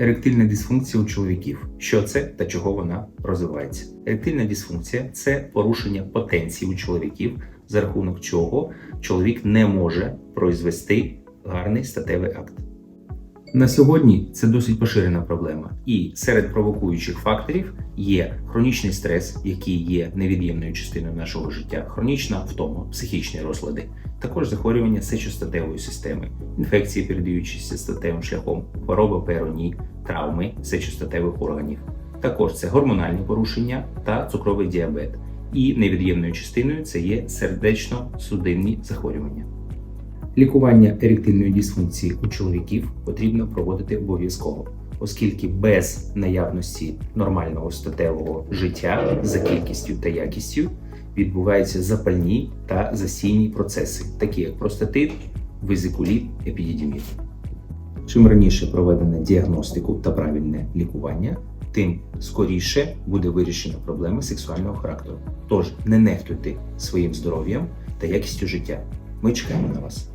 Еректильна дисфункція у чоловіків. Що це та чого вона розвивається? Еректильна дисфункція це порушення потенції у чоловіків, за рахунок чого чоловік не може произвести гарний статевий акт. На сьогодні це досить поширена проблема, і серед провокуючих факторів є хронічний стрес, який є невід'ємною частиною нашого життя, хронічна втома, психічні розлади, також захворювання сечостатевої системи, інфекції, передаючися статевим шляхом, хвороби пероні, травми сечостатевих органів. Також це гормональні порушення та цукровий діабет. І невід'ємною частиною це є сердечно-судинні захворювання. Лікування еректильної дисфункції у чоловіків потрібно проводити обов'язково, оскільки без наявності нормального статевого життя за кількістю та якістю відбуваються запальні та засійні процеси, такі як простатит, визикуліт, епідідіміт. Чим раніше проведена діагностику та правильне лікування, тим скоріше буде вирішена проблема сексуального характеру. Тож не нехтуйте своїм здоров'ям та якістю життя. Ми чекаємо на вас.